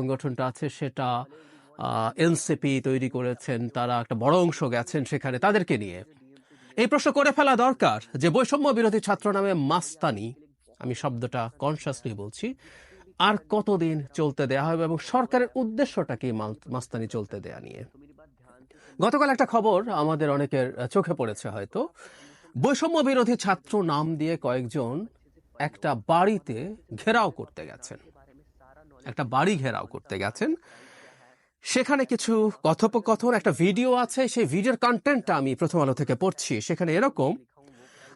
সংগঠনটা আছে, সেটা এনসিপি তৈরি করেছেন, তারা একটা বড় অংশ গেছেন সেখানে তাদেরকে নিয়ে। এই প্রশ্ন করে ফেলা দরকার যে বৈষম্য বিরোধী ছাত্র নামে মাস্তানি, আমি শব্দটা কনসিয়াসলি বলছি, আর কতদিন চলতে দেয়া হবে এবং সরকারের উদ্দেশ্যটা কি মাস্তানি চলতে দেয়া নিয়ে। গতকাল একটা খবর আমাদের অনেকের চোখে পড়েছে হয়তো। বৈষম্য বিরোধী ছাত্র নাম দিয়ে কয়েকজন একটা বাড়িতে ঘেরাও করতে গেছেন। একটা বাড়ি ঘেরাও করতে গেছেন। সেখানে কিছু কথোপকথন, একটা ভিডিও আছে, সেই ভিডিওর কন্টেন্টটা আমি প্রথম আলো থেকে পড়ছি। সেখানে এরকম,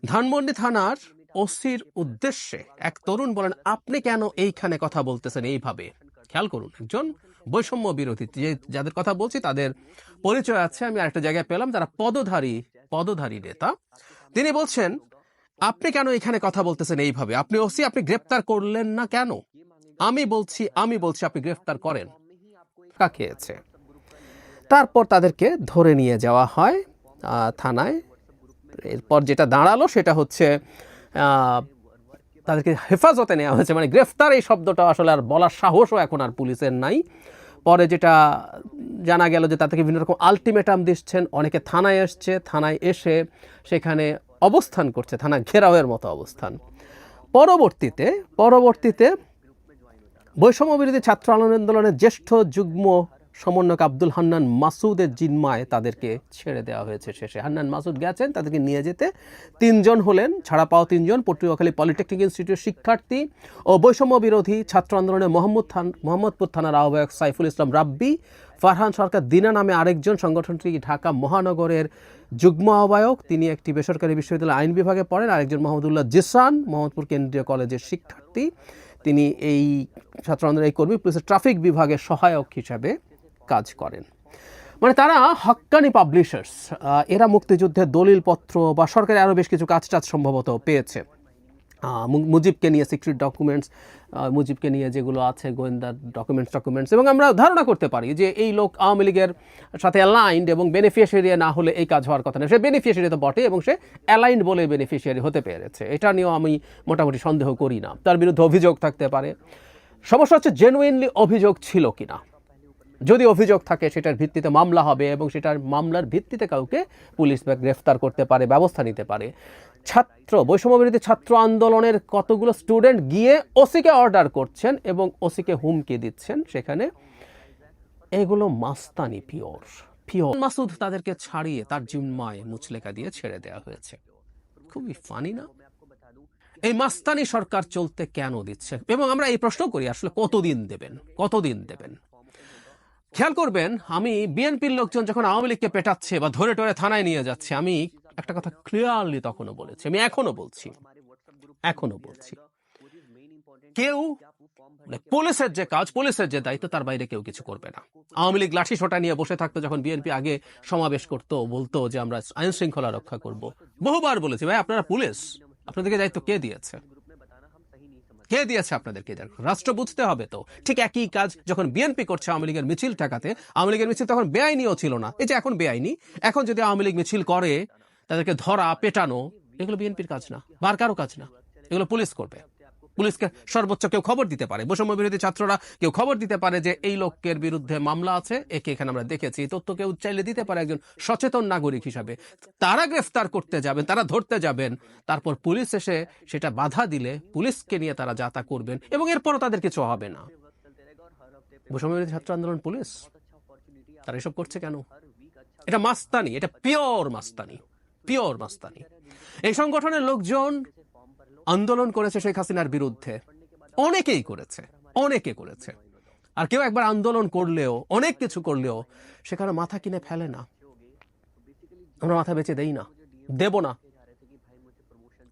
ধানমন্ডি থানার ওসির উদ্দেশ্যে এক তরুণ বলেন, আপনি কেন এইখানে কথা বলতেছেন এইভাবে? খেয়াল করুন, একজন বৈষম্য বিরোধী, যে যাদের কথা বলছি তাদের পরিচয় আছে, আমি আরেকটা জায়গায় পেলাম, তারা পদধারী পদধারী নেতা। তিনি বলছেন, আপনি কেন এখানে কথা বলতেছেন এইভাবে? আপনি ওসি, আপনি গ্রেপ্তার করলেন না কেন? আমি বলছি আমি বলছি আপনি গ্রেফতার করেন। খেয়েছে? তারপর তাদেরকে ধরে নিয়ে যাওয়া হয় থানায়। এরপর যেটা দাঁড়াল সেটা হচ্ছে তাদেরকে হেফাজতে নেওয়া হয়েছে। মানে গ্রেফতার এই শব্দটা আসলে আর বলার সাহসও এখন আর পুলিশের নাই। পরে যেটা জানা গেল যে তাদেরকে বিভিন্ন রকম আলটিমেটাম দিচ্ছেন অনেকে থানায় এসছে থানায় এসে সেখানে অবস্থান করছে থানা ঘেরাওয়ের মতো অবস্থান। পরবর্তীতে পরবর্তীতে বৈষম্য বিরোধী ছাত্র আন্দোলনের জ্যেষ্ঠ যুগ্ম সমন্বয়ক আব্দুল হান্নান মাসুদের জিম্মায় তাদেরকে ছেড়ে দেওয়া হয়েছে শেষে। হান্নান মাসুদ গেছেন, তাদেরকে নিয়ে যেতে তিনজন হলেন, ছাড়া পাওয়া তিনজন, পটুয়াখালী পলিটেকনিক ইনস্টিটিউট শিক্ষার্থী ও বৈষম্য বিরোধী ছাত্র আন্দোলনের মোহাম্মদ থান, মোহাম্মদপুর থানার আহ্বায়ক সাইফুল ইসলাম রাব্বি, ফারহান সরকার দিনা নামে আরেকজন সংগঠনটি ঢাকা মহানগরের যুগ্ম আহ্বায়ক, তিনি একটি বেসরকারি বিশ্ববিদ্যালয় আইন বিভাগে পড়েন, আরেকজন মোহাম্মদুল্লাহ জিসান, মোহাম্মদপুর কেন্দ্রীয় কলেজের শিক্ষার্থী। তিনি এই ছাত্র আন্দোলন এই কর্মী পুলিশের ট্রাফিক বিভাগের সহায়ক হিসাবে কাজ করেন। মানে তারা হক্কানি পাবলিশার্স এরা মুক্তিযুদ্ধের দলিলপত্র বা সরকারের আরও বেশ কিছু কাজ টাজ সম্ভবত পেয়েছে। মুজিবকে নিয়ে সিক্রেট ডকুমেন্টস মুজিবকে নিয়ে যেগুলো আছে, গোয়েন্দা ডকুমেন্টস ডকুমেন্টস এবং আমরা ধারণা করতে পারি যে এই লোক আওয়ামী লীগের সাথে অ্যালাইন্ড এবং বেনিফিশিয়ারি না হলে এই কাজ হওয়ার কথা না। সে বেনিফিশিয়ারি তো বটে এবং সে অ্যালাইন্ড বলে বেনিফিশিয়ারি হতে পেরেছে। এটা নিয়েও আমি মোটামুটি সন্দেহ করি না। তার বিরুদ্ধে অভিযোগ থাকতে পারে। সমস্যা হচ্ছে জেনুইনলি অভিযোগ ছিল কিনা। যদি অভিযোগ থাকে, সেটার ভিত্তিতে মামলা হবে এবং সেটার মামলার ভিত্তিতে কাউকে পুলিশ গ্রেফতার করতে পারে, ব্যবস্থা নিতে পারে। ছাত্র বৈষম্য বিরোধী ছাত্র আন্দোলনের কতগুলো স্টুডেন্ট গিয়ে ওসিকে অর্ডার করছেন এবং ওসিকে হুমকি দিচ্ছেন সেখানে, এগুলো মাস্তানি পিওর পিওর। মাসুদ তাদেরকে ছাড়িয়ে তার জিম্মায় মুচলেকা দিয়ে ছেড়ে দেওয়া হয়েছে। খুবই ফানি না? এই মাস্তানি সরকার চলতে কেন দিচ্ছে? এবং আমরা এই প্রশ্ন করি, আসলে কতদিন দেবেন? কতদিন দেবেন? খেয়াল করবেন, আমি বিএনপির লোকজন যখন আওয়ামী লীগকে পেটাচ্ছে বা ধরে টরে থানায় নিয়ে যাচ্ছে, আমি একটা কথা ক্লিয়ারলি তখনও বলেছি, আমি এখনও বলছি এখনও বলছি। কেউ মানে পুলিশের যে কাজ, পুলিশের যে দায়িত্ব, তার বাইরে কেউ কিছু করবে না। আওয়ামী লীগ লাঠি সোটা নিয়ে বসে থাকতো যখন বিএনপি আগে সমাবেশ করতো, বলতো যে আমরা আইন শৃঙ্খলা রক্ষা করব। বহুবার বলেছি, ভাই, আপনারা পুলিশ, আপনাদেরকে দায়িত্ব কে দিয়েছে? কে দিয়েছে আপনাদেরকে? রাষ্ট্র বুঝতে হবে তো। ঠিক একই কাজ যখন বিএনপি করছে আওয়ামী লীগের মিছিল ঠেকাতে, আওয়ামী লীগের মিছিল তখন বেআইনিও ছিল না। এই যে এখন বেআইনি, এখন যদি আওয়ামী লীগ মিছিল করে তাদেরকে ধরা, পেটানো, এগুলো বিএনপির কাজ না, বার কারও কাজ না। এগুলো পুলিশ করবে। পুলিশকে সর্বোচ্চ কেউ খবর দিতে পারে। বৈষম্য বিরোধী ছাত্ররা কেউ খবর দিতে পারে যে এই লোকের বিরুদ্ধে মামলা আছে। একে এখানে আমরা দেখেছি। তথ্য কেউ চাইলে দিতে পারে একজন সচেতন নাগরিক হিসাবে। তারা গ্রেফতার করতে যাবেন, তারা ধরতে যাবেন। তারপর পুলিশ এসে সেটা বাধা দিলে পুলিশকে নিয়ে তারা যাতা করবেন এবং এরপরও তাদের কিছু হবে না। বৈষম্য বিরোধী ছাত্র আন্দোলন পুলিশ? তারা এসব করছে কেন? এটা মাস্তানি, এটা পিওর মাস্তানি। পিওর মাস্তানি। এই সংগঠনের লোকজন আন্দোলন করেছে শেখ হাসিনার বিরুদ্ধে। অনেকেই করেছে, অনেকে করেছে। আর কেউ একবার আন্দোলন করলেও, অনেক কিছু করলেও, সেখানে মাথা কিনে ফেলে না। আমরা মাথা বেঁচে দেই না, দেব না,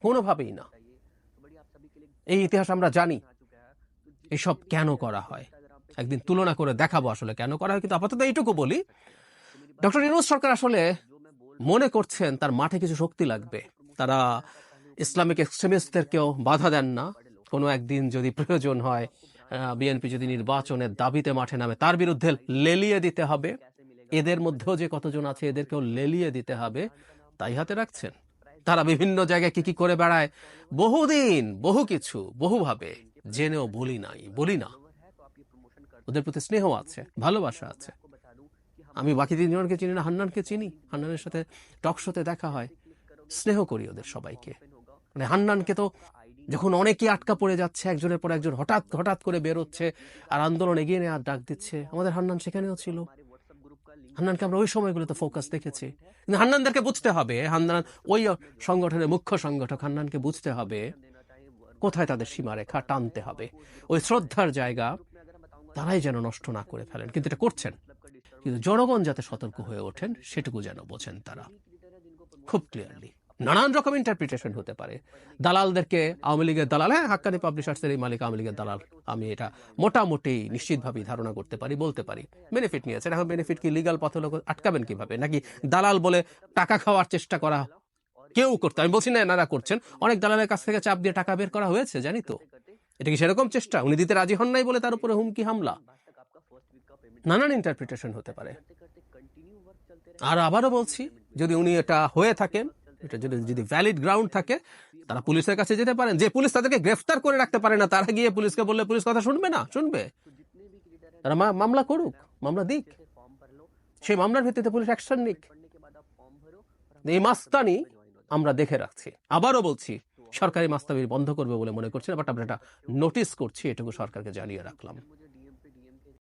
কোনোভাবেই না। এই ইতিহাস আমরা জানি, এসব কেন করা হয়? একদিন তুলনা করে দেখাবো আসলে কেন করা হয়, কিন্তু আপাতত এইটুকু বলি। ডক্টর ইনুস সরকার আসলে মনে করছেন তার মাঠে কিছু শক্তি লাগবে। তারা ইসলামিক এক্সট্রিমিস্টদেরকেও বাধা দেন না। কোনো একদিন যদি প্রয়োজন হয় বিএনপি যদি নির্বাচনের দাবিতে মাঠে নামে, তার বিরুদ্ধে লেলিয়ে দিতে হবে। এদের মধ্যেও যে কতজন আছে, এদেরকেও লেলিয়ে দিতে হবে, তাই হাতে রাখছেন। তারা বিভিন্ন জায়গায় কি কি করে বেড়ায়, বহুদিন, বহু কিছু, বহুভাবে। জেনেও বলি নাই, বলি না। ওদের প্রতি স্নেহ আছে, ভালোবাসা আছে। আমি বাকি তিনজনকে চিনি না, হান্নানকে চিনি। হান্নানের সাথে টক শোতে দেখা হয়। স্নেহ করি ওদের সবাইকে। মানে হান্নানকে তো যখন অনেকে আটকা পড়ে যাচ্ছে, একজনের পর একজন হঠাৎ হঠাৎ করে বেরোচ্ছে আর আন্দোলন এগিয়ে নেওয়ার ডাক দিচ্ছে, আমাদের হান্নান সেখানেও ছিল। হান্নানকে আমরা ওই সময়গুলোতে ফোকাস দেখেছি। কিন্তু হান্নানদেরকে বুঝতে হবে, হান্নান ওই সংগঠনের মুখ্য সংগঠক, হান্নানকে বুঝতে হবে কোথায় তাদের সীমারেখা টানতে হবে। ওই শ্রদ্ধার জায়গা তারাই যেন নষ্ট না করে ফেলেন, কিন্তু এটা করছেন। কিন্তু জনগণ যাতে সতর্ক হয়ে ওঠেন, সেটুকু যেন বোঝেন তারা। খুব ক্লিয়ারলি নানান রকম ইন্টারপ্রিটেশন হতে পারে। দালালদেরকে আওয়ামী লীগের দালাল হ্যাঁ হাক্কানি পাবলিশার্সের এই মালিক আওয়ামী লীগের দালাল, আমি এটা মোটামুটি নিশ্চিতভাবেই ধারণা করতে পারি, বলতে পারি। বেনিফিট নিয়েছেন এখন বেনিফিট কি লিগাল পথে আটকাবেন কীভাবে? নাকি দালাল বলে টাকা খাওয়ার চেষ্টা করা কেউ করতে, আমি বলছি না এনারা করছেন, অনেক দালালের কাছ থেকে চাপ দিয়ে টাকা বের করা হয়েছে, জানি তো। এটা কি সেরকম চেষ্টা? উনি দিতে রাজি হন নাই বলে তার উপরে হুমকি হামলা? নানান ইন্টারপ্রিটেশন হতে পারে। আর আবারও বলছি, যদি উনি এটা হয়ে থাকেন, এটা যদি যদি ভ্যালিড গ্রাউন্ড থাকে, তারা পুলিশের কাছে যেতে পারেন। যে পুলিশ তাদেরকে গ্রেফতার করে রাখতে পারে না, তারা গিয়ে পুলিশকে বললে পুলিশ কথা শুনবে না? শুনবে? তারা মামলা করুক, মামলা দিক। সেই মামলার ভিত্তিতে পুলিশ অ্যাকশন নিক। এই মাস্তানি আমরা দেখে রাখছি। আবারও বলছি, সরকারি মাস্তানি বন্ধ করবে বলে মনে করছি না বাট আমরা এটা নোটিস করছি, এটুকু সরকারকে জানিয়ে রাখলাম।